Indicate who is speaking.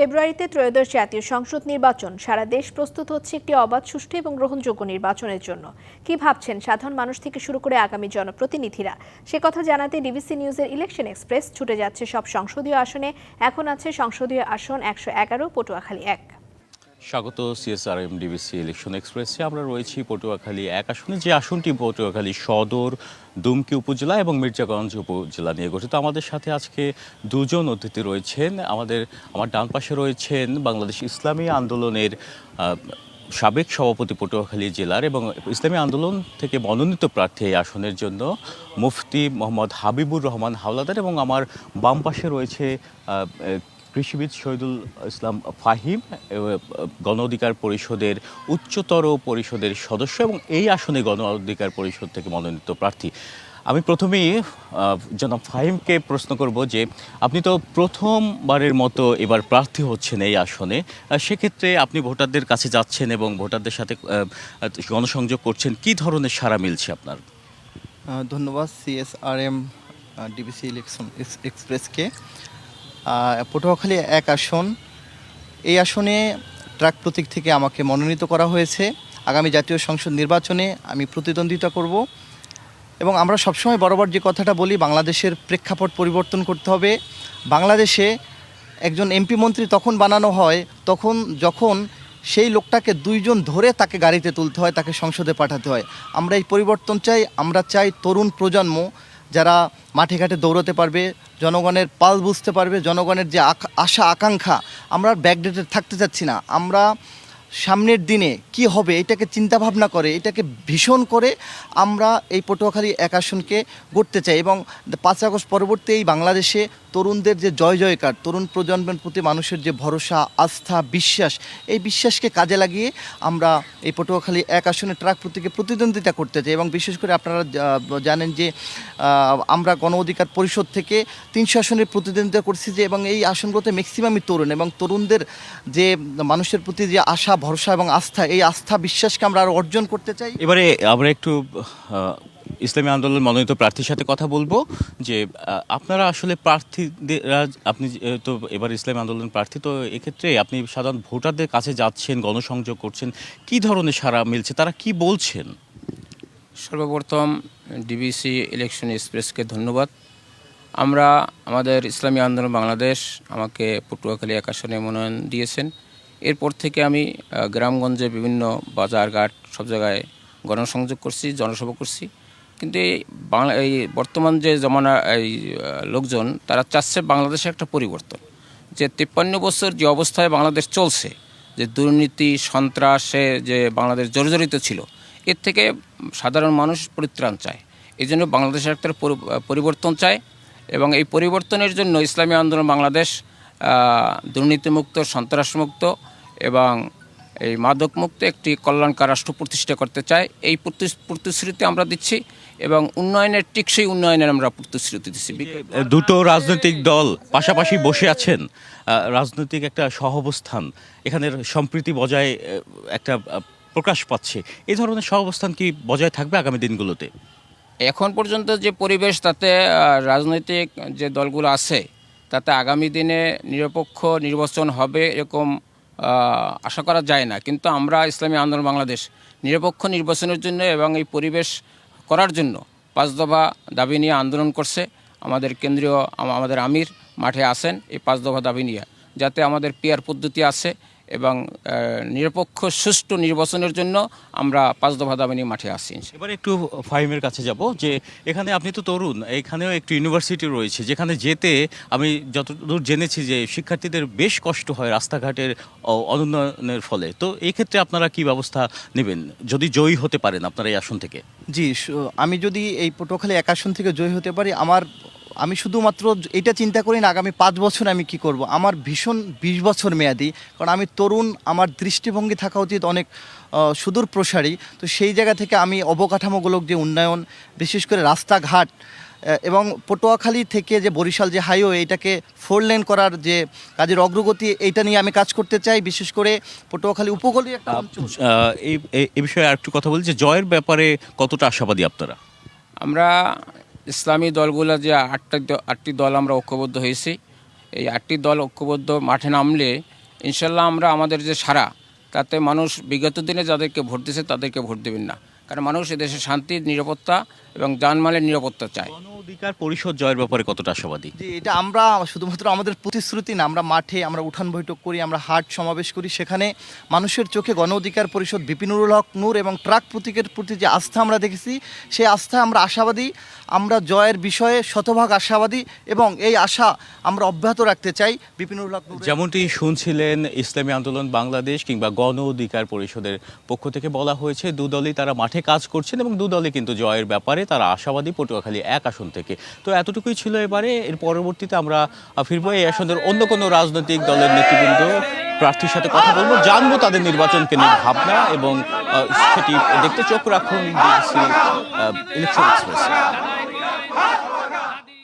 Speaker 1: ফেব্রুয়ারিতে ত্রয়োদশ জাতীয় সংসদ নির্বাচন। সারা দেশ প্রস্তুত হচ্ছে একটি অবাধ, সুষ্ঠু এবং গ্রহণযোগ্য নির্বাচনের জন্য। কি ভাবছেন সাধারণ মানুষ থেকে শুরু করে আগামী জনপ্রতিনিধিরা? সে কথা জানাতে ডিবিসি নিউজের ইলেকশন এক্সপ্রেস ছুটে যাচ্ছে সব সংসদীয় আসনে। এখন আছে সংসদীয় আসন একশো এগারো, পটুয়াখালী এক।
Speaker 2: স্বাগত সিএসআরএম ডিবিসি ইলেকশন এক্সপ্রেসে আমরা রয়েছি পটুয়াখালী এক আসনে। যে আসনটি পটুয়াখালী সদর, দুমকি উপজেলা এবং মির্জাগঞ্জ উপজেলা নিয়ে গঠিত। আমাদের সাথে আজকে দুজন অতিথি রয়েছেন। আমাদের, আমার ডান পাশে রয়েছেন বাংলাদেশ ইসলামী আন্দোলনের সাবেক সভাপতি পটুয়াখালী জেলার এবং ইসলামী আন্দোলন থেকে মনোনীত প্রার্থী এই আসনের জন্য মুফতি মোহাম্মদ হাবিবুর রহমান হাওলাদার এবং আমার বাম পাশে রয়েছে কৃষিবিদ শহীদুল ইসলাম ফাহিম গণ অধিকার পরিষদের উচ্চতর পরিষদের সদস্য এবং এই আসনে গণ অধিকার পরিষদ থেকে মনোনীত প্রার্থী। আমি প্রথমেই জনাব ফাহিমকে প্রশ্ন করব যে, আপনি তো প্রথমবারের মতো এবার প্রার্থী হচ্ছেন এই আসনে। সেক্ষেত্রে আপনি ভোটারদের কাছে যাচ্ছেন এবং ভোটারদের সাথে গণসংযোগ করছেন। কি ধরনের সাড়া মিলছে আপনার?
Speaker 3: ধন্যবাদ সিএসআরএম ডিবিসি ইলেকশন এক্সপ্রেসকে পটুয়াখালী এক আসন। এই আসনে ট্রাক প্রতীক থেকে আমাকে মনোনীত করা হয়েছে। আগামী জাতীয় সংসদ নির্বাচনে আমি প্রতিদ্বন্দ্বিতা করব। এবং আমরা সবসময় বরাবর যে কথাটা বলি, বাংলাদেশের প্রেক্ষাপট পরিবর্তন করতে হবে। বাংলাদেশে একজন এমপি মন্ত্রী তখন বানানো হয়, তখন যখন সেই লোকটাকে দুইজন ধরে তাকে গাড়িতে তুলতে হয়, তাকে সংসদে পাঠাতে হয়। আমরা এই পরিবর্তন চাই, আমরা চাই তরুণ প্রজন্ম যারা মাঠে ঘাটে দৌড়াতে পারবে, জনগণের পাল বুঝতে পারবে, জনগণের যে আশা, আকাঙ্ক্ষা, আমরা ব্যাকডেটেড থাকতে চাচ্ছি না। আমরা সামনের দিনে কি হবে এটাকে চিন্তাভাবনা করে, এটাকে ভীষণ করে আমরা এই পটুয়াখালী এক আসনকে গড়তে চাই এবং পাঁচ আগস্ট পরবর্তী এই বাংলাদেশে তরুণদের যে জয় জয়কার, তরুণ প্রজন্মের প্রতি মানুষের যে ভরসা, আস্থা, বিশ্বাস, এই বিশ্বাসকে কাজে লাগিয়ে আমরা এই পটুয়াখালী এক আসনে ট্রাক প্রতীকে প্রতিদ্বন্দ্বিতা করতে চাই এবং বিশেষ করে আপনারা জানেন যে আমরা গণ অধিকার পরিষদ থেকে তিনশো আসনের প্রতিদ্বন্দ্বিতা করছি যে এবং এই আসনগুলোতে ম্যাক্সিমামই তরুণ এবং তরুণদের যে মানুষের প্রতি যে আশা, ভরসা এবং আস্থা, এই আস্থা, বিশ্বাসকে আমরা আরও অর্জন করতে চাই।
Speaker 2: এবারে আমরা একটু ইসলামী আন্দোলন মনোনীত প্রার্থীর সাথে কথা বলব যে আপনারা আসলে প্রার্থীদের আপনি তো এবার ইসলামী আন্দোলন প্রার্থী, তো এক্ষেত্রে আপনি সাধারণ ভোটারদের কাছে যাচ্ছেন, গণসংযোগ করছেন, কি ধরনের সারা মিলছে, তারা কি বলছেন?
Speaker 4: সর্বপ্রথম ডিবিসি ইলেকশন এক্সপ্রেসকে ধন্যবাদ। আমরা আমাদের ইসলামী আন্দোলন বাংলাদেশ আমাকে পটুয়াখালী আসনে মনোনয়ন দিয়েছেন। এরপর থেকে আমি গ্রামগঞ্জে বিভিন্ন বাজারঘাট সব জায়গায় গণসংযোগ করছি, জনসভা করছি। কিন্তু এই বাংলা, এই বর্তমান যে জমানা, এই লোকজন, তারা চাচ্ছে বাংলাদেশে একটা পরিবর্তন। যে তিপ্পান্ন বছর যে অবস্থায় বাংলাদেশ চলছে, যে দুর্নীতি, সন্ত্রাসে যে বাংলাদেশ জর্জরিত ছিল, এর থেকে সাধারণ মানুষ পরিত্রাণ চায়। এই জন্য বাংলাদেশের একটা পরি- পরিবর্তন চায় এবং এই পরিবর্তনের জন্য ইসলামী আন্দোলন বাংলাদেশ দুর্নীতিমুক্ত, সন্ত্রাসমুক্ত এবং এই মাদকমুক্ত একটি কল্যাণকার রাষ্ট্র প্রতিষ্ঠা করতে চায়। এই প্রতি- প্রতিশ্রুতি আমরা দিচ্ছি এবং উন্নয়নের টিকসই উন্নয়নের আমরা প্রতিশ্রুতি দিচ্ছি।
Speaker 2: দুটো রাজনৈতিক দল পাশাপাশি বসে আছেন রাজনৈতিক একটা সহাবস্থান এখানের সম্প্রীতি বজায় একটা প্রকাশ পাচ্ছে। এই ধরনের সহাবস্থান কি বজায় থাকবে আগামী দিনগুলোতে?
Speaker 4: এখন পর্যন্ত যে পরিবেশ তাতে রাজনৈতিক যে দলগুলো আছে তাতে আগামী দিনে নিরপেক্ষ নির্বাচন হবে এরকম আশা করা যায় না। কিন্তু আমরা ইসলামী আন্দোলন বাংলাদেশ নিরপেক্ষ নির্বাচনের জন্য এবং এই পরিবেশ করার জন্য পাঁচ দফা দাবি নিয়ে আন্দোলন করছে। আমাদের কেন্দ্রীয়, আমাদের আমির মাঠে আসেন এই পাঁচ দফা দাবি নিয়ে। যাতে আমাদের পিয়ার পদ্ধতি আছে এবং নিরপেক্ষ সুষ্ঠু নির্বাচনের জন্য আমরা পাঁচ দফা দাবি নিয়ে মাঠে আসছি
Speaker 2: এবার একটু ফাহিমের কাছে যাব যে এখানে আপনি তো তরুণ এখানেও একটি ইউনিভার্সিটি রয়েছে যেখানে যেতে আমি যতদূর জেনেছি যে শিক্ষার্থীদের বেশ কষ্ট হয় রাস্তাঘাটের অনুন্নয়নের ফলে। তো এই ক্ষেত্রে আপনারা কি ব্যবস্থা নেবেন যদি জয়ী হতে পারেন আপনারা এই আসন থেকে?
Speaker 3: জি আমি যদি এই পটুয়াখালী এক আসন থেকে জয়ী হতে পারি আমার আমি শুধুমাত্র এটা চিন্তা করি না আগামী পাঁচ বছর আমি কি করব? আমার ভীষণ বিশ বছর মেয়াদি কারণ আমি তরুণ আমার দৃষ্টিভঙ্গি থাকা উচিত অনেক সুদূর প্রসারী। তো সেই জায়গা থেকে আমি অবকাঠামোমূলক যে উন্নয়ন বিশেষ করে রাস্তাঘাট এবং পটুয়াখালী থেকে যে বরিশাল যে হাইওয়ে এটাকে ফোর লেন করার যে কাজের অগ্রগতি এইটা নিয়ে আমি কাজ করতে চাই। বিশেষ করে পটুয়াখালী উপকূলীয় একটা
Speaker 2: এই বিষয়ে আরেকটু কথা বলছি জয়ের ব্যাপারে কতটা আশাবাদী আপনারা?
Speaker 4: আমরা ইসলামী দলগুলো যে আটটা আটটি দল আমরা ঐক্যবদ্ধ হয়েছি, এই আটটি দল ঐক্যবদ্ধ মাঠে নামলে ইনশাল্লাহ আমরা আমাদের যে সারা, তাতে মানুষ বিগত দিনে যাদেরকে ভোট দিয়েছে তাদেরকে ভোট দেবেন না। কারণ মানুষ এদেশে শান্তি, নিরাপত্তা এবং জানমালের নিরাপত্তা চায়।
Speaker 2: অধিকার পরিষদ জয়ের ব্যাপারে কতটা আশাবাদী?
Speaker 3: যে এটা আমরা শুধুমাত্র আমাদের প্রতিশ্রুতি না আমরা মাঠে আমরা উঠান বৈঠক করি আমরা হাট সমাবেশ করি সেখানে মানুষের চোখে গণ অধিকার পরিষদ বিপিনুরুল হক নূর এবং ট্রাক প্রতীকের প্রতি যে আস্থা আমরা দেখেছি সেই আস্থা আমরা আশাবাদী আমরা জয়ের বিষয়ে শতভাগ আশাবাদী এবং এই আশা আমরা অব্যাহত রাখতে চাই বিপিনুরুল হক
Speaker 2: যেমনটি শুনছিলেন ইসলামী আন্দোলন বাংলাদেশ কিংবা গণ অধিকার পরিষদের পক্ষ থেকে বলা হয়েছে দুদলই তারা মাঠে কাজ করছেন এবং দুদলই কিন্তু জয়ের ব্যাপারে তারা আশাবাদী পটুয়াখালী এক আসন থেকে। তো এতটুকুই ছিল এবারে, এর পরবর্তীতে আমরা ফিরবো। এই আসনের অন্য কোনো রাজনৈতিক দলের নেতৃবৃন্দ, প্রার্থীর সাথে কথা বলব, জানব তাদের নির্বাচন নিয়ে ভাবনা এবং সেটি দেখতে চোখ রাখুন ইলেকশন এক্সপ্রেস